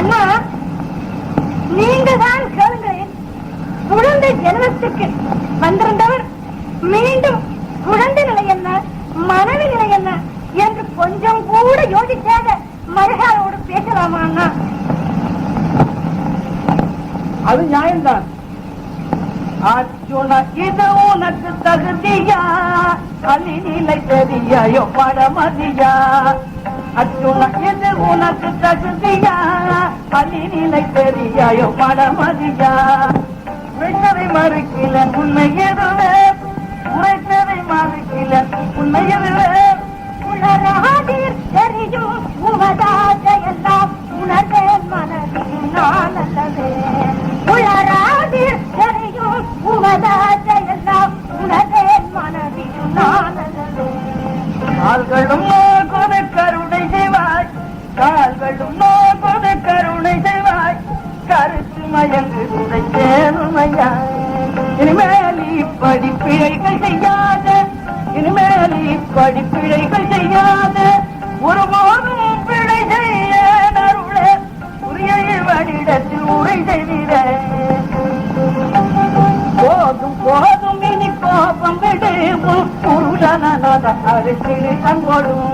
அண்ணா நீங்க தான் கேளுங்களேன். குழந்தை ஜென்மத்துக்கு வந்திருந்தவர் மீண்டும் குழந்தை நிலை என்ன மனைவி நிலை என்ன என்று கொஞ்சம் கூட யோசிக்காத மருகாவோடு பேசலாமா அண்ணா? அது நியாயம்தான். இதுவும் நட்டு தகுதியா? கலி நிலை தெரியாயோ படமதியா அர்ஜுன இது உனக்கு தகுதியா அலி தெரியாயோ படமதியா உழைத்ததை மறுக்கல உண்மை எதுவே உழைத்ததை மறுக்கல உண்மை எதுவே உணராதீர் தெரியும் உமதாதையெல்லாம் உணர்வேன் மனதில் நான் அல்லவே உணராதீர் தெரியும் உமதாதையெல்லாம் உணர்வேன் மனதில் நான் அல்லவே மயங்கு உதைக்கேனுமையா இனிமேல் இப்படி பிழைகள் செய்யாத இனிமேல் இப்படி பிழைகள் செய்யாத ஒருபோதும் பிழை செய்ய அருளே உரிய வடிடத்தில் உரை செய்கிறேன் போதும் போதும் இனி கோபம் விடு உன் புருஷனத அரிசிறு கண்கொடும்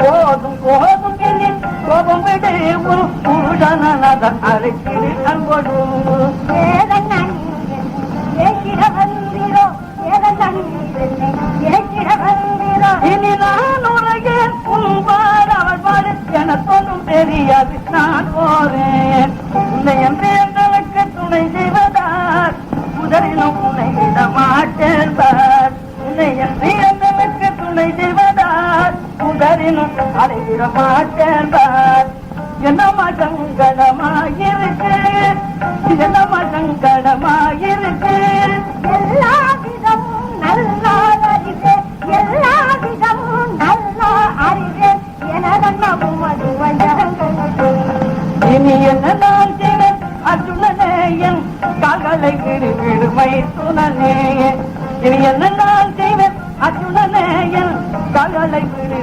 போதும் போதும் இனி கோபம் வந்தீரோ இனி நான் உலகேன் உன்பாடு அவள் பாடு என சொல்லும் தெரியாது. நான் போறேன் உன்னை என் தேர்ந்தவருக்கு துணை செய்வதார். முதலிலும் உன்னை விட மாட்டேன் பார். உன்னை என் தேர்ந்தவருக்கு துணை செய்வதார். முதலிலும் அலைவிட மாட்டேன் பார். என்னமா சங்கடமாயிருக்கு என்ன சங்கடமாயிருக்கு நீ என்ன நான் செய்வேன் அர்ஜுனனேயன் கால்களை விடுமை சுனனே இனி என்ன நான் செய்வேன்? அர்ஜுனனேயன் கால்களை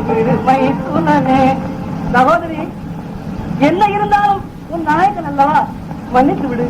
விடுமை சுனனே சகோதரி என்ன இருந்தாலும் உன் நாயகன் அல்லவா? மன்னித்து விடு.